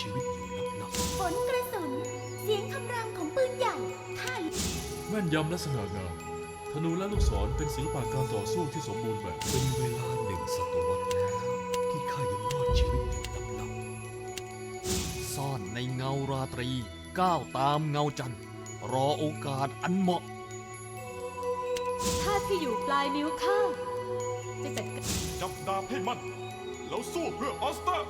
ชีวิตอยู่ลับฝนกระสุน เสียงคำรามของปืนใหญ่ท่าแม่นยำและสง่างามธนูและลูกศรเป็นศิลปะการต่อสู้ที่สมบูรณ์แบบๆเป็นเวลาหนึ่งศตวรรษแล้วที่ข้ายังรอดชีวิตอยู่ลับซ่อนในเงาราตรี ก้าวตามเงาจันทร์ รอโอกาสอันเหมาะ ท่าที่อยู่ปลายนิ้วข้าจะจัดการ จับดาบให้มั่นแล้วสู้เพื่อออสเตอร์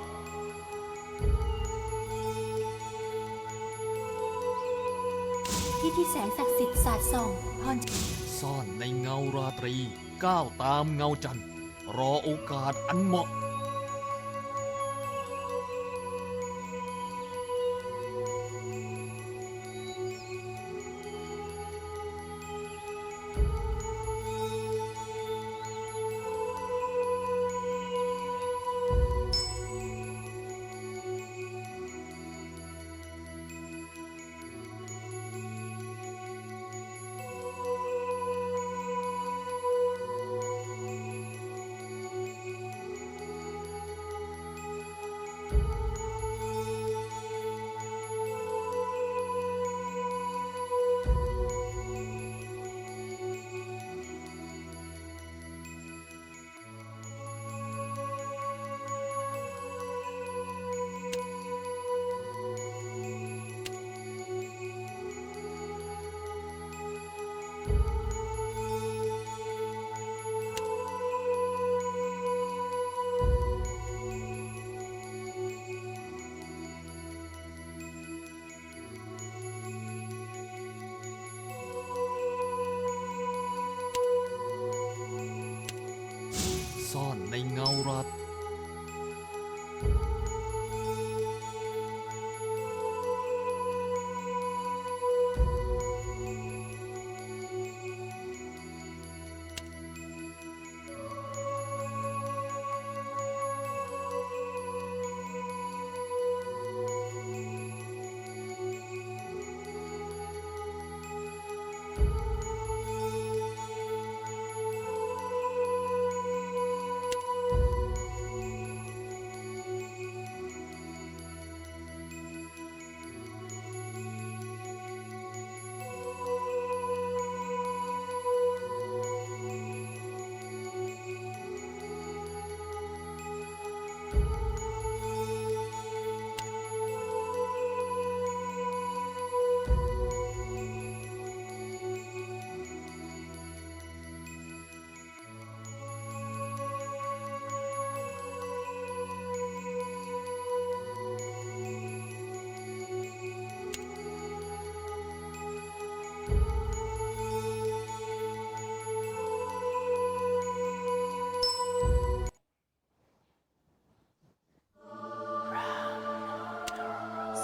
ที่ที่แสงศักดิ์สิทธิ์สาดส่องพรซ่อนในเงาราตรี ก้าวตามเงาจันทร์รอโอกาสอันเหมาะ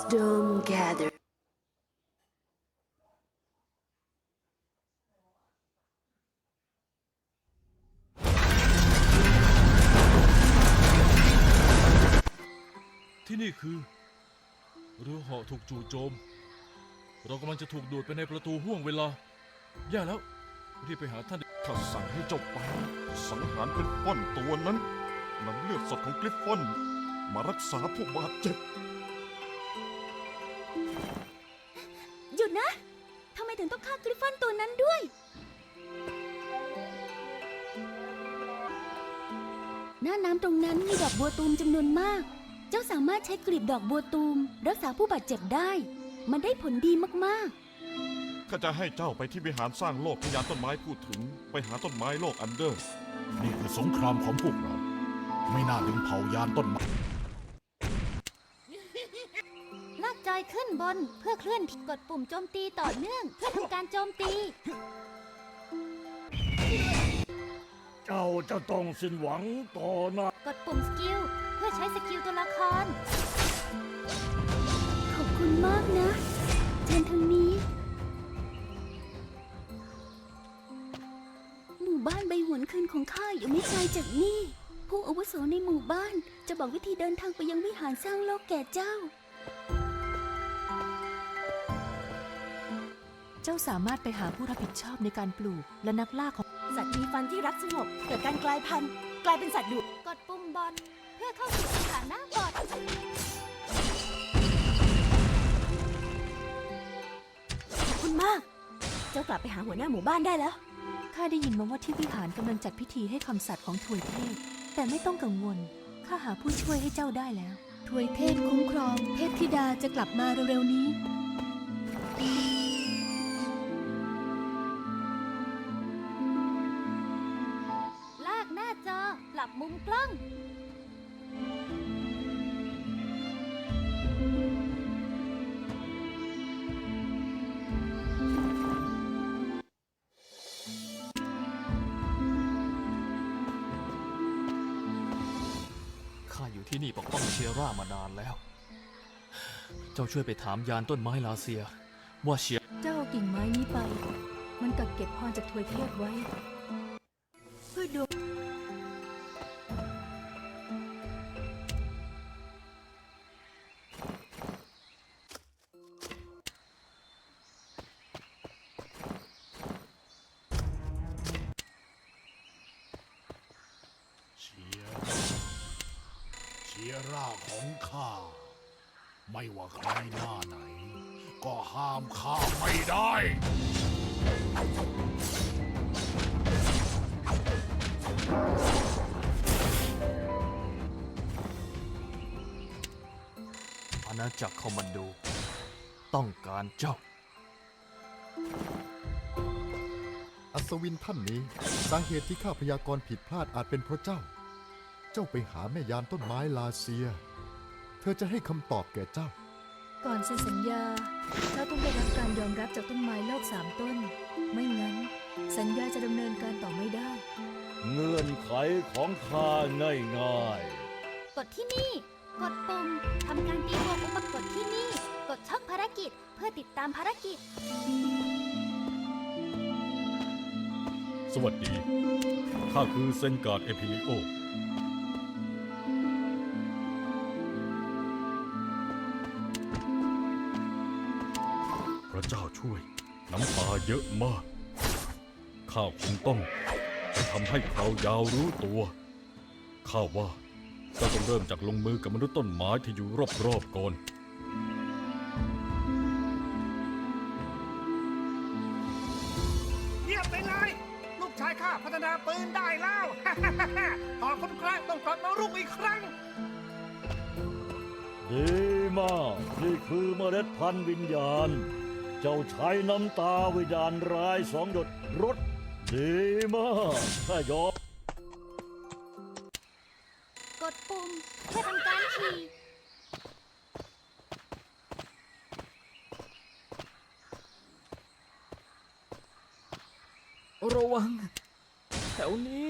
Storm gather. ที่นี่คือ เรือเหาะถูกจู่โจม เรากำลังจะถูกดูดไปในประตูห่วงเวลา แย่แล้ว รีบไปหาท่านถ้าสั่งให้เจ้าป่าสังหารกริฟฟอนตัวนั้นนำเลือดสดของกริฟฟอน มารักษาผู้บาดเจ็บ ดนะ ทำไมถึงต้องฆ่ากริฟฟอนตัวนั้นด้วย หน้าน้ำตรงนั้นมีดอกบัวตูมจำนวนมาก เจ้าสามารถใช้กลีบดอกบัวตูม รักษาผู้บาดเจ็บได้ มันได้ผลดีมากข้าจะให้เจ้าไปที่วิหารสร้างโลกพยานต้นไม้พูดถึง ไปหาต้นไม้โลกอันเดอร์ นี่คือสงครามของพวกเรา ไม่น่าดึงเผายานต้นไม้ นบนเพื่อเคลื่อนที่กดปุ่มโจมตีต่อเนื่อง เพื่อทำการโจมตี เจ้าจะต้องสิ้นหวังต่อหน้ากดปุ่มสกิล เพื่อใช้สกิลตัวละคร ขอบคุณมากนะ เชิญทางนี้ หมู่บ้านใบหวนคืนของข้าอยู่ไม่ไกลจากนี่ ผู้อาวุโสในหมู่บ้านจะบอกวิธีเดินทางไปยังวิหารสร้างโลกแก่เจ้า จ้าสามารถไปหาผู้รับผิดชอบในการปลูก และนักล่าของสัตว์มีฟันที่รักสงบเกิดการกลายพันธุ์ กลายเป็นสัตว์ดุกดปุ่มบอลเพื่อเข้าสู่สถานะบอดขอบคุณมาก เจ้ากลับไปหาหัวหน้าหมู่บ้านได้แล้ว ข้าได้ยินมาว่าที่วิหารกำลังจัดพิธีให้คำสัตว์ของถวยเทพ แต่ไม่ต้องกังวล ข้าหาผู้ช่วยให้เจ้าได้แล้วถวยเทพคุ้มครอง เทพธิดาจะกลับมาเร็วๆนี้ มุมกล้อง ข้าอยู่ที่นี่ปกป้องเชียร่ามานานแล้ว เจ้าช่วยไปถามยานต้นไม้ลาเซีย ว่าเชีย เจ้าเอากิ่งไม้นี้ไป มันกักเก็บพรจากถวยเทพไว้ ร่าของข้า ไม่ว่าใครหน้าไหน ก็ห้ามข้าไม่ได้อาณาจักรคอมมานโด ต้องการเจ้า อัศวินท่านนี้ สาเหตุที่ข้าพยากรณ์ผิดพลาดอาจเป็นเพราะเจ้า เจ้าไปหาแม่ยานต้นไม้ลาเซีย เธอจะให้คำตอบแก่เจ้า ก่อนเซ็นสัญญาเจ้าต้องได้รับการยอมรับจากต้นไม้โลกสามต้น ไม่งั้น สัญญาจะดำเนินการต่อไม่ได้ เงื่อนไขของข้าง่ายง่ายกดที่นี่ กดปุ่มทำการตีวงอุปกดที่นี่ กดช่องภารกิจเพื่อติดตามภารกิจ สวัสดี ข้าคือเซนการ์ดเอพิลิโอ เยอะมาก ข้าคงต้องไปทำให้คราวยาวรู้ตัว ข้าว่าเจ้าต้องเริ่มจากลงมือกับมนุษย์ต้นไม้ที่อยู่รอบๆก่อนเยี่ยมไปเลย ลูกชายข้าพัฒนาปืนได้แล้วพอคนครั้งต้องกลับมารุกอีกครั้ง ดีมาก นี่คือเมล็ดพันธุ์วิญญาณ เจ้าใช้น้ำตาวิญญาณร้ายสองหยดรถดีมากถ้ายอมกดปุ่มเพื่อทำการขี่ระวัง แถวนี้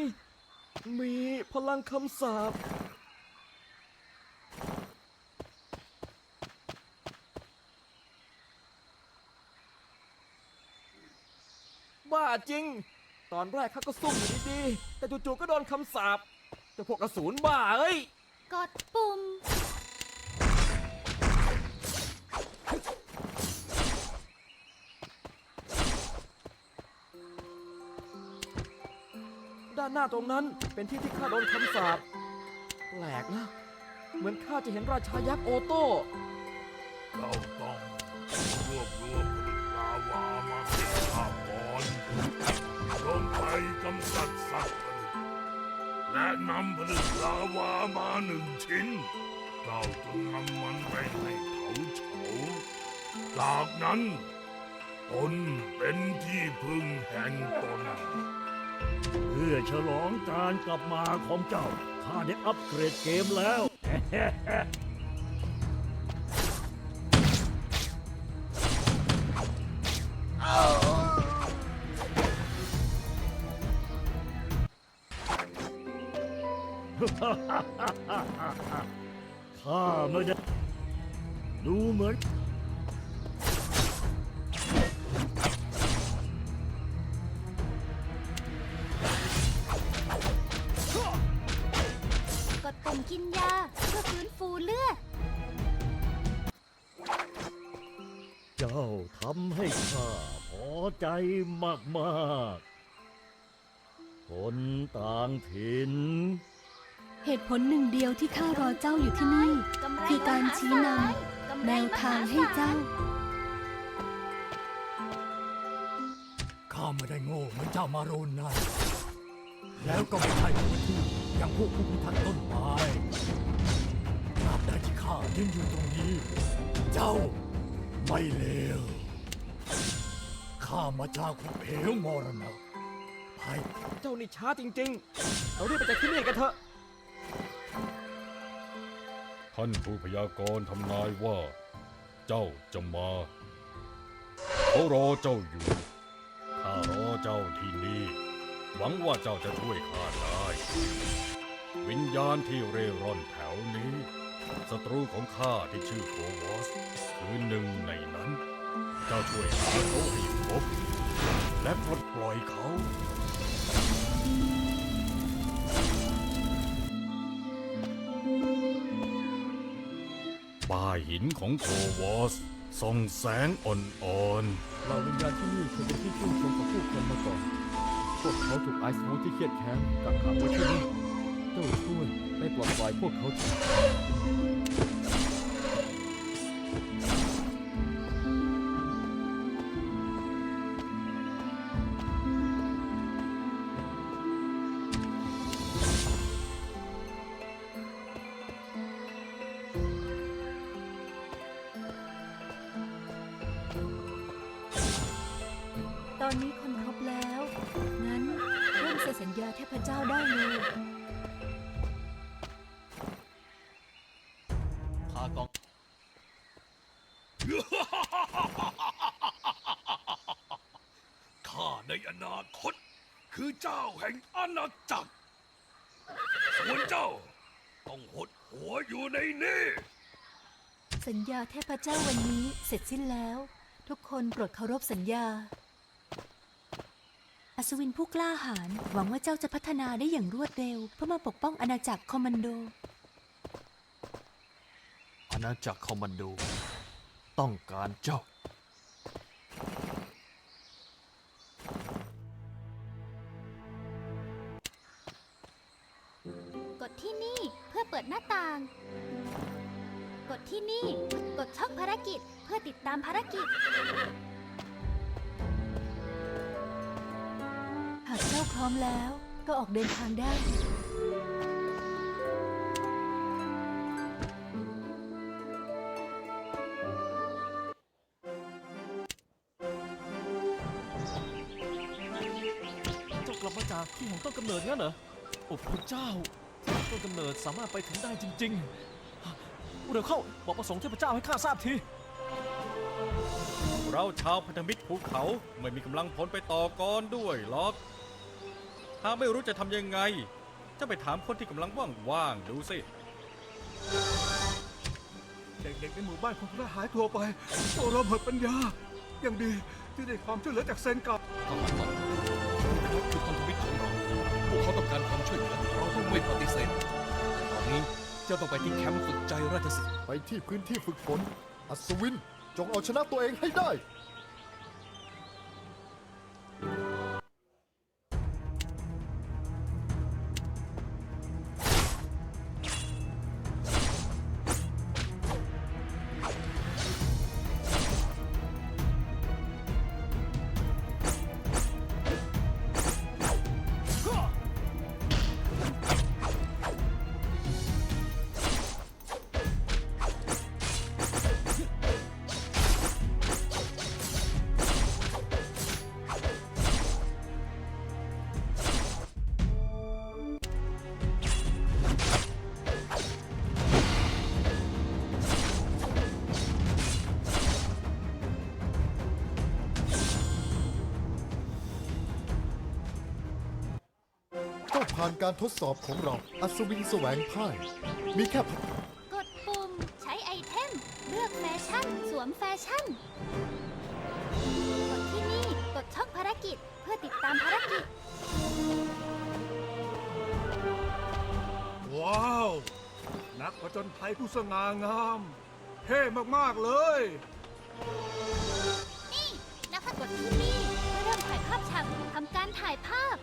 มีพลังคำสาปาจริง ตอนแรกข้าก็ซุ่มอยู่ดีๆแต่จู่ๆก็โดนคำสาปแต่พวกกระสูนบ้าเอ้ย กดปุ่ม ด้านหน้าตรงนั้นเป็นที่ที่ข้าโดนคำสาปแปลกนะ เหมือนข้าจะเห็นราชายักษ์โอโต้ เราต้องรวบรวมผลึกลาวามาปิดข้าก่ อนลงไปกำจัดสัตว์และนำผลึกลาวามาหนึ่งชิ้นเจ้าจงนำมันไปให้เขาเฉาจากนั้นตนเป็นที่พึ่งแห่งตนเพื่อฉลองการกลับมาของเจ้าข้าได้อัปเกรดเกมแล้ว ข้าไม่ได้ ดูเหมือน กดปุ่มกินยา เพื่อฟื้นฟูเลือด เจ้าทำให้ข้าพอใจมาก ๆ คนต่างถิ่น เหตุผลหนึ่งเดียวที่ข้ารอเจ้าอยู่ที่นี่ คือการชี้นำแนวทางให้เจ้า ข้าไม่ได้โง่เหมือนเจ้ามารูนนั่นแล้วก็ไม่ใช่ผู้ที่อย่างพวกผู้พิทักษ์ต้นไม้ตราบใดที่ข้ายังอยู่ตรงนี้ เจ้าไม่เลวข้ามาจากภูเหวมรณะภัยเจ้านี่ช้าจริง ๆ เรารีบไปจากที่นี่กันเถอะ ท่านผู้พยากรณ์ทำนายว่า เจ้าจะมาเขารอเจ้าอยู่ข้ารอเจ้าที่นี่ หวังว่าเจ้าจะช่วยข้าได้ วิญญาณที่เร่ร่อนแถวนี้ศัตรูของข้าที่ชื่อโควอสคือหนึ่งในนั้น เจ้าช่วยหาเขาให้พบและปลดปล่อยเขา ป่าหินของโควอสส่องแสงอ่อนๆเหล่าวิญญาณที่นี่เคยเป็นที่ชื่นชมของผู้คนมาก่อน พวกเขาถูกไอซ์วูดที่เครียดแค้นกักขังไว้ที่นี่เจ้าช่วยได้ปลดปล่อยพวกเขาที ในอนาคต คือเจ้าแห่งอาณาจักร ส่วนเจ้า ต้องหดหัวอยู่ในนี้สัญญาเทพเจ้าวันนี้เสร็จสิ้นแล้ว ทุกคนโปรดเคารพสัญญา อัศวินผู้กล้าหาญหวังว่าเจ้าจะพัฒนาได้อย่างรวดเร็ว เพื่อมาปกป้องอาณาจักรคอมมานโด อาณาจักรคอมมานโด ต้องการเจ้า ที่นี่ กดช่องภารกิจเพื่อติดตามภารกิจ หากเจ้าพร้อมแล้วก็ออกเดินทางได้ เจ้ากลับมาจากที่ของต้นกำเนิดงั้นเหรอ โอ้พระเจ้า ต้นกำเนิดสามารถไปถึงได้จริง ๆ เร็วเข้า บอกประสงค์เทพเจ้าให้ข้าทราบทีๆเราชาวพันธมิตรภูเขาไม่มีกำลังพลไปต่อกรด้วยหรอกหากไม่รู้จะทำยังไง จะไปถามคนที่กำลังว่างๆดูสิ เด็กๆในหมู่บ้านของพระหายตัวไปตัวเราหมดปัญญายังดีที่ได้ความช่วยเหลือจากเซนกับทหารมันพวกคือพันธมิตรของเรา พวกเขาต้องการความช่วยเหลือ เราต้องไม่ปฏิเสธแต่ตอนนี้ เจ้าต้องไปที่แคมป์ฝึกใจราชสิทธิ์ไปที่พื้นที่ฝึกฝน อัศวิน จงเอาชนะตัวเองให้ได้ ผ่านการทดสอบของเรา อัศวินแสวงพ่าย มีแค่กดปุ่ม ใช้ไอเทม เลือกแฟชั่น สวมแฟชั่น กดที่นี่ กดช่องภารกิจ เพื่อติดตามภารกิจ ว้าว นักผจญภัยผู้สง่างาม เท่มาก ๆ เลย นี่แล้วถ้ากดที่นี่เพื่อเริ่มถ่ายภาพฉากทำการถ่ายภาพ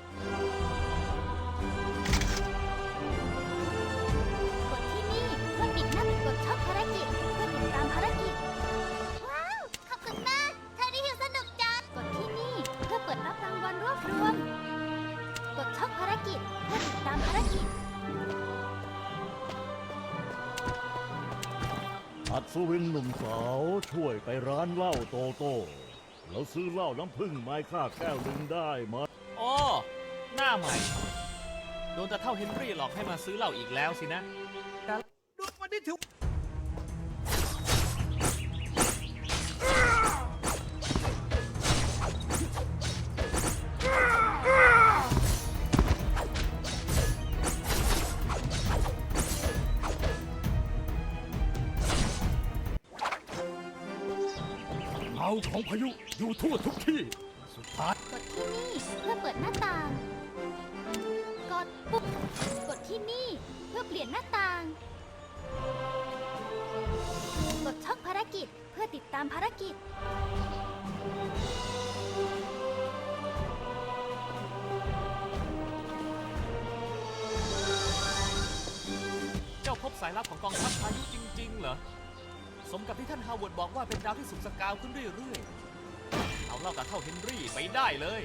บภารกิจเพื่อติดตามภารกิจ ว้าว ขอบคุณมากเธอรีวิวสนุกจัง กดที่นี่เพื่อเปิดรับรางวัลรวบรวม กดช็อปภารกิจเพื่อติดตามภารกิจ อัศวินหนุ่มสาวช่วยไปร้านเหล้าโตโต้แล้วซื้อเหล้าน้ำผึ้งไม้ค่าแก้วหนึ่งได้ไหมโอ้หน้าใหม่ โดนตะเท่าเฮนรี่หลอกให้มาซื้อเหล้าอีกแล้วสินะ แต่ดูวันนี้ถึง ยุ อยู่ทั่วทุกที่ สุดท้าย กดที่นี่เพื่อเปิดหน้าต่าง กดปุ๊บ กดที่นี่เพื่อเปลี่ยนหน้าต่าง กดช่องภารกิจเพื่อติดตามภารกิจ เจ้าพบสายลับของกองทัพพายุจริง ๆ เหรอ สมกับที่ท่านฮาวเวิร์ดบอกว่าเป็นดาวที่สุกสกาวขึ้นเรื่อย ๆ เอาเรากับเท่าเฮนรี่ไปได้เลย